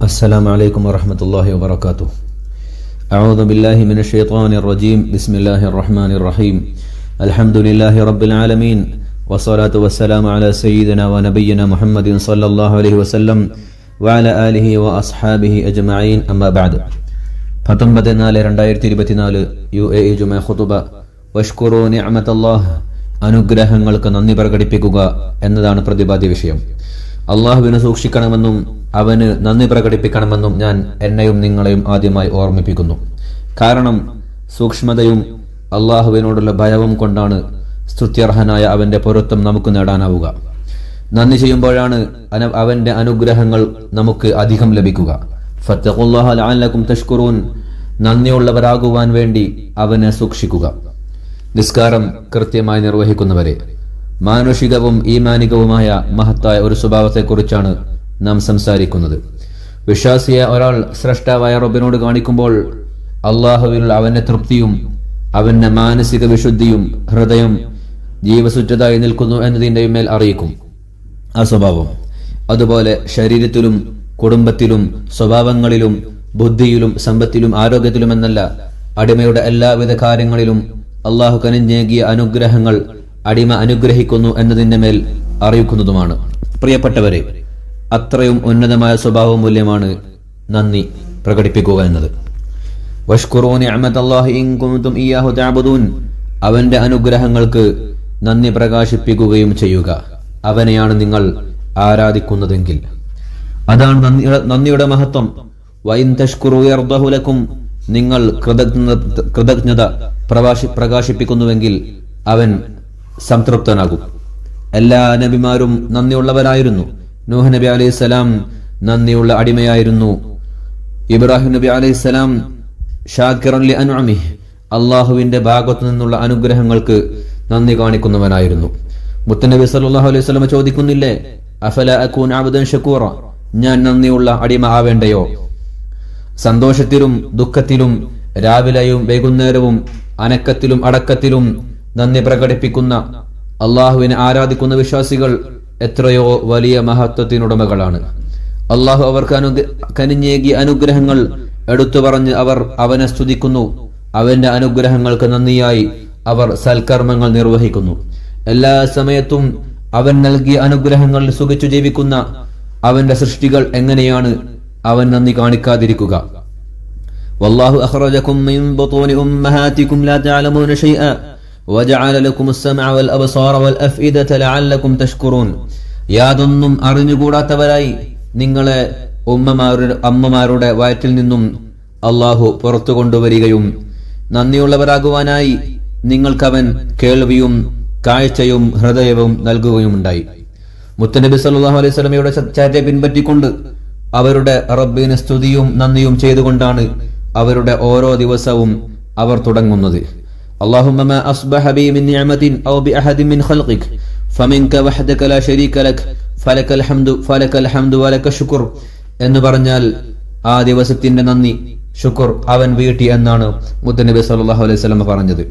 السلام عليكم ورحمة الله وبركاته أعوذ بالله من الشيطان الرجيم بسم الله الرحمن الرحيم الحمد لله رب العالمين والصلاة والسلام على سيدنا ونبينا محمد صلى الله عليه وسلم وعلى آله وأصحابه أجمعين أما بعد പത്തൊമ്പത് നാല് രണ്ടായിരത്തി ഇരുപത്തിനാല് യു എ ഇ ജുമ ഖുതുബ വഷ്കുറു നിഅമത്തല്ലാഹ് അനുഗ്രഹങ്ങൾക്ക് നന്ദി പ്രകടിപ്പിക്കുക എന്നതാണ് പ്രതിപാദ്യ വിഷയം അള്ളാഹുവിനെ സൂക്ഷിക്കണമെന്നും അവന് നന്ദി പ്രകടിപ്പിക്കണമെന്നും ഞാൻ എന്നെയും നിങ്ങളെയും ആദ്യമായി ഓർമ്മിപ്പിക്കുന്നു. കാരണം സൂക്ഷ്മതയും അള്ളാഹുവിനോടുള്ള ഭയവും കൊണ്ടാണ് സ്തുത്യർഹനായ അവന്റെ പൊരുത്തം നമുക്ക് നേടാനാവുക. നന്ദി ചെയ്യുമ്പോഴാണ് അവന്റെ അനുഗ്രഹങ്ങൾ നമുക്ക് അധികം ലഭിക്കുക. തഷ്കുറൂൻ. നന്ദിയുള്ളവരാകുവാൻ വേണ്ടി അവനെ സൂക്ഷിക്കുക. നിസ്കാരം കൃത്യമായി നിർവഹിക്കുന്നവരെ. മാനുഷികവും ഈമാനികവുമായ മഹത്തായ ഒരു സ്വഭാവത്തെക്കുറിച്ചാണ് നാം സംസാരിക്കുന്നത്. വിശ്വാസിയെ ഒരാൾ സ്രഷ്ടാവായ റബ്ബിനോട് കാണിക്കുമ്പോൾ അള്ളാഹുവിൽ അവന്റെ തൃപ്തിയും അവന്റെ മാനസിക വിശുദ്ധിയും ഹൃദയം ജീവസുറ്റതായി നിൽക്കുന്നു എന്നതിന്റെ മേൽ അറിയിക്കും. ആ സ്വഭാവം. അതുപോലെ ശരീരത്തിലും കുടുംബത്തിലും സ്വഭാവങ്ങളിലും ബുദ്ധിയിലും സമ്പത്തിലും ആരോഗ്യത്തിലും എന്നല്ല അടിമയുടെ എല്ലാവിധ കാര്യങ്ങളിലും അള്ളാഹു കനിഞ്ഞേകിയ അനുഗ്രഹങ്ങൾ അടിമ അനുഗ്രഹിക്കുന്നു എന്നതിന്റെ മേൽ അറിയിക്കുന്നതുമാണ്. പ്രിയപ്പെട്ടവരെ അത്രയും ഉന്നതമായ സ്വഭാവ മൂല്യമാണ് നന്ദി പ്രകടിപ്പിക്കുക എന്നത്. അവന്റെ അനുഗ്രഹങ്ങൾക്ക് നന്ദി പ്രകാശിപ്പിക്കുകയും ചെയ്യുക. അവനെയാണ് നിങ്ങൾ ആരാധിക്കുന്നതെങ്കിൽ. അതാണ് നന്ദിയുടെ മഹത്വം. വൈൻ തഷ്കുറു യർദഹു ലക്കും. നിങ്ങൾ കൃതജ്ഞത പ്രകാശിപ്പിക്കുന്നുവെങ്കിൽ അവൻ സംതൃപ്തനാകും. എല്ലാ നബിമാരും നന്ദിയുള്ളവരായിരുന്നു. നൂഹ് നബി അലൈഹി സ്വലാം നന്ദിയുള്ള അടിമയായിരുന്നു. ഇബ്രാഹിം നബി അലൈഹി സ്വലാം ഷാക്കിറൻ ലി അള്ളാഹുവിന്റെ ഭാഗത്തു നിന്നുള്ള അനുഗ്രഹങ്ങൾക്ക് നന്ദി കാണിക്കുന്നവനായിരുന്നു. മുത്തനബി സല്ലല്ലാഹു അലൈഹി സ്വലമ ചോദിക്കുന്നില്ലേ അഫല അക്കൂൻ അബ്ദൻ ഷക്കൂറ? ഞാൻ നന്ദിയുള്ള അടിമ ആവേണ്ടയോ? സന്തോഷത്തിലും ദുഃഖത്തിലും രാവിലെയും വൈകുന്നേരവും അനക്കത്തിലും അടക്കത്തിലും നന്ദി പ്രകടിപ്പിക്കുന്ന അള്ളാഹുവിനെ ആരാധിക്കുന്ന വിശ്വാസികൾ എത്രയോ വലിയ മഹത്വത്തിനുടമകളാണ്. അള്ളാഹു അവർക്ക് അനു കനിഞ്ഞേകി അനുഗ്രഹങ്ങൾ എടുത്തു പറഞ്ഞ് അവർ അവനെ സ്തുതിക്കുന്നു. അവന്റെ അനുഗ്രഹങ്ങൾക്ക് നന്ദിയായി അവർ സൽക്കർമ്മങ്ങൾ നിർവഹിക്കുന്നു. എല്ലാ സമയത്തും അവൻ നൽകിയ അനുഗ്രഹങ്ങൾ സുഖിച്ചു ജീവിക്കുന്ന അവന്റെ സൃഷ്ടികൾ എങ്ങനെയാണ് അവൻ നന്ദി കാണിക്കാതിരിക്കുക. വല്ലാഹു അഖ്റജകും മിൻ ബുതൂനി ഉമ്മഹാതികും ലാ തഅലമൂന ഷൈഅ. وجعل لكم السمع والأبصار والأفئدة لعلكم تشكرون യാതൊന്നും അറിഞ്ഞുകൂടാത്തവരായി നിങ്ങളെ ഉമ്മമാരുടെ അമ്മമാരുടെ വയറ്റിൽ നിന്നും അള്ളാഹു പുറത്തു കൊണ്ടുവരികയും നന്ദിയുള്ളവരാകുവാനായി നിങ്ങൾക്കവൻ കേൾവിയും കാഴ്ചയും ഹൃദയവും നൽകുകയുമുണ്ടായി മുത്തനബി സല്ലല്ലാഹു അലൈഹി സ്വലമയുടെ ചാറ്റെ പിൻപറ്റിക്കൊണ്ട് അവരുടെ റബ്ബിന് സ്തുതിയും നന്ദിയും ചെയ്തുകൊണ്ടാണ് അവരുടെ ഓരോ ദിവസവും അവർ തുടങ്ങുന്നത് اللهم ما أصبح بي من نعمة أو بأحد من خلقك فمنك وحدك لا شريك لك فلك الحمد فلك الحمد ولك الشكر എന്ന് പറഞ്ഞാൽ ആ ദിവസത്തിന്റെ നന്ദി ശുക്ർ അവൻ വീട്ടി എന്നാണ് മുത്തനബി സല്ലല്ലാഹു അലൈഹി വസല്ലം പറഞ്ഞത്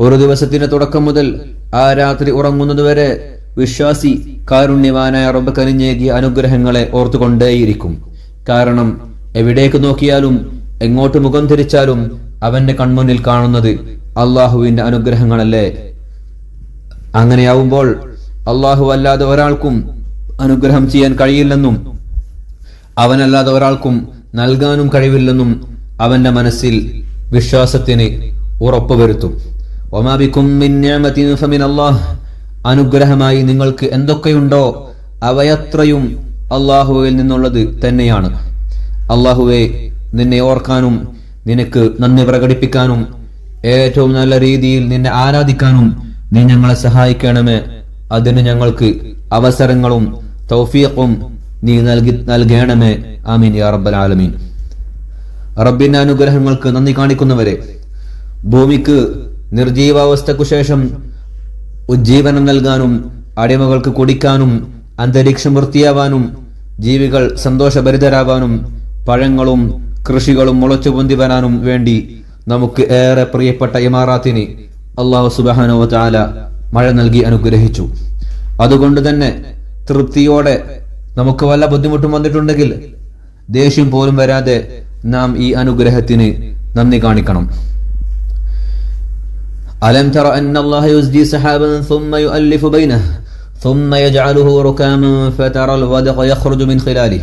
ഒരു ദിവസത്തിന്റെ തുടക്കം മുതൽ ആ രാത്രി ഉറങ്ങുന്നതുവരെ വിശ്വാസി കാരുണ്യവാനായ റബ്ബ് കനിഞ്ഞേകിയ അനുഗ്രഹങ്ങളെ ഓർത്തുകൊണ്ടേയിരിക്കും കാരണം എവിടേക്ക് നോക്കിയാലും എങ്ങോട്ട് മുഖം തിരിച്ചാലും അവന്റെ കൺമുന്നിൽ കാണുന്നത് അള്ളാഹുവിന്റെ അനുഗ്രഹങ്ങളല്ലേ? അങ്ങനെയാവുമ്പോൾ അള്ളാഹു അല്ലാതെ ഒരാൾക്കും അനുഗ്രഹം ചെയ്യാൻ കഴിയില്ലെന്നും അവനല്ലാതെ ഒരാൾക്കും നൽകാനും കഴിവില്ലെന്നും അവന്റെ മനസ്സിൽ വിശ്വാസത്തിന് ഉറപ്പുവരുത്തും ഒമാബിക്കും അനുഗ്രഹമായി നിങ്ങൾക്ക് എന്തൊക്കെയുണ്ടോ അവയത്രയും അള്ളാഹുവിൽ നിന്നുള്ളത് തന്നെയാണ്. അള്ളാഹുവെ നിന്നെ ഓർക്കാനും നിനക്ക് നന്ദി പ്രകടിപ്പിക്കാനും ഏറ്റവും നല്ല രീതിയിൽ നിന്നെ ആരാധിക്കാനും നീ ഞങ്ങളെ സഹായിക്കണമേ. അതിന് ഞങ്ങൾക്ക് അവസരങ്ങളും തൗഫീഖും നീ നൽകി നൽകണമേ. ആമീൻ യാ റബ്ബൽ ആലമീൻ. റബ്ബിന്റെ അനുഗ്രഹങ്ങൾക്ക് നന്ദി കാണിക്കുന്നവരെ ഭൂമിക്ക് നിർജീവാവസ്ഥക്കു ശേഷം ഉജ്ജീവനം നൽകാനും അടിമകൾക്ക് കുടിക്കാനും അന്തരീക്ഷം വൃത്തിയാവാനും ജീവികൾ സന്തോഷഭരിതരാവാനും പഴങ്ങളും കൃഷികളും മുളച്ചു പൊന്തി വരാനും വേണ്ടി നമുക്ക് ഏറെ പ്രിയപ്പെട്ട ഇമാറാത്തിന് അള്ളാഹു സുബാനോ ചാല മഴ നൽകി അനുഗ്രഹിച്ചു അതുകൊണ്ട് തന്നെ തൃപ്തിയോടെ നമുക്ക് വല്ല ബുദ്ധിമുട്ടും വന്നിട്ടുണ്ടെങ്കിൽ ദേഷ്യം പോലും വരാതെ നാം ഈ അനുഗ്രഹത്തിന് നന്ദി കാണിക്കണം ألم تر أن الله يزجي سحابا ثم يؤلف بينه ثم يجعله ركاما فترى الودق يخرج من خلاله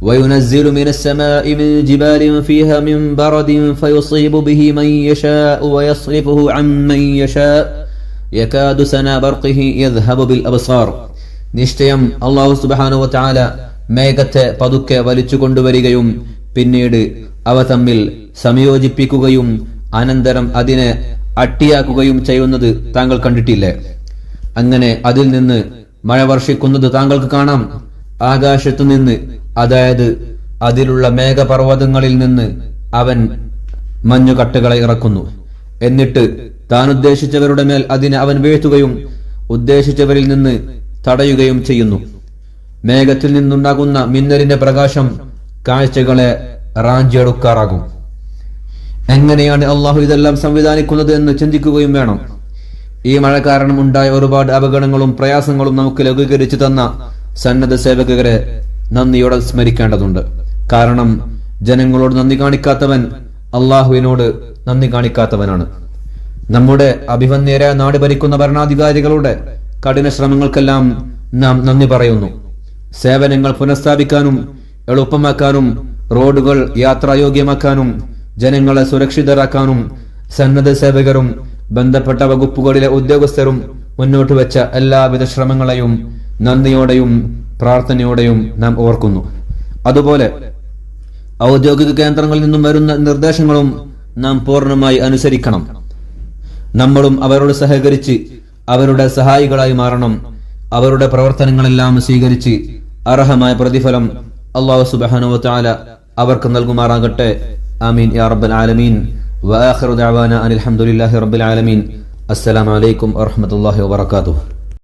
وينزل من السماء من جبال فيها من برد فيصيب به من يشاء ويصرفه عن من يشاء يكاد سنا برقه يذهب بالأبصار നിശ്ചയം അള്ളാഹു സുബാനു വത്താല മേഘത്തെ പതുക്കെ വലിച്ചു കൊണ്ടുവരികയും പിന്നീട് അവ തമ്മിൽ സംയോജിപ്പിക്കുകയും അനന്തരം അതിനെ അട്ടിയാക്കുകയും ചെയ്യുന്നത് താങ്കൾ കണ്ടിട്ടില്ലേ അങ്ങനെ അതിൽ നിന്ന് മഴ വർഷിക്കുന്നത് താങ്കൾക്ക് കാണാം ആകാശത്തു നിന്ന് അതായത് അതിലുള്ള മേഘപർവതങ്ങളിൽ നിന്ന് അവൻ മഞ്ഞുകട്ടകളെ ഇറക്കുന്നു. എന്നിട്ട് താൻ ഉദ്ദേശിച്ചവരുടെ മേൽ അതിനെ അവൻ വീഴ്ത്തുകയും ഉദ്ദേശിച്ചവരിൽ നിന്ന് തടയുകയും ചെയ്യുന്നു. മേഘത്തിൽ നിന്നുണ്ടാകുന്ന മിന്നലിന്റെ പ്രകാശം കാഴ്ചകളെ റാഞ്ചിയെടുക്കാറാകും. എങ്ങനെയാണ് അള്ളാഹു ഇതെല്ലാം സംവിധാനിക്കുന്നത് എന്ന് ചിന്തിക്കുകയും വേണം. ഈ മഴ കാരണം ഉണ്ടായ ഒരുപാട് അപകടങ്ങളും പ്രയാസങ്ങളും നമുക്ക് ലഘൂകരിച്ചു തന്ന സന്നദ്ധ സേവകരെ നന്ദിയോടെ സ്മരിക്കേണ്ടതുണ്ട്. കാരണം ജനങ്ങളോട് നന്ദി കാണിക്കാത്തവൻ അള്ളാഹുവിനോട് നന്ദി കാണിക്കാത്തവനാണ്. നമ്മുടെ അഭിമന്യരായ നാട് ഭരിക്കുന്ന ഭരണാധികാരികളുടെ കഠിന ശ്രമങ്ങൾക്കെല്ലാം നാം നന്ദി പറയുന്നു. സേവനങ്ങൾ പുനഃസ്ഥാപിക്കാനും എളുപ്പമാക്കാനും റോഡുകൾ യാത്രായോഗ്യമാക്കാനും ജനങ്ങളെ സുരക്ഷിതരാക്കാനും സന്നദ്ധ സേവകരും ബന്ധപ്പെട്ട വകുപ്പുകളിലെ ഉദ്യോഗസ്ഥരും മുന്നോട്ട് വെച്ച എല്ലാവിധ ശ്രമങ്ങളെയും നന്ദിയോടെയും പ്രാർത്ഥനയോടെയും നാം ഓർക്കുന്നു. അതുപോലെ ഔദ്യോഗിക കേന്ദ്രങ്ങളിൽ നിന്നും വരുന്ന നിർദ്ദേശങ്ങളും നാം പൂർണമായി അനുസരിക്കണം. നമ്മളും അവരോട് സഹകരിച്ച് അവരുടെ സഹായികളായി മാറണം. അവരുടെ പ്രവർത്തനങ്ങളെല്ലാം സ്വീകരിച്ച് അർഹമായ പ്രതിഫലം അള്ളാഹു സുബാനുവ താല അവർക്ക് നൽകുമാറാകട്ടെ. ആമീൻ യാ റബ്ബൽ ആലമീൻ. വആഖിറു ദഅവാന അനിൽ റബ്ബിൽ ആലമീൻ. അസ്സലാമു അലൈക്കും വറഹ്മത്തുള്ളാഹി വബറകാതുഹു.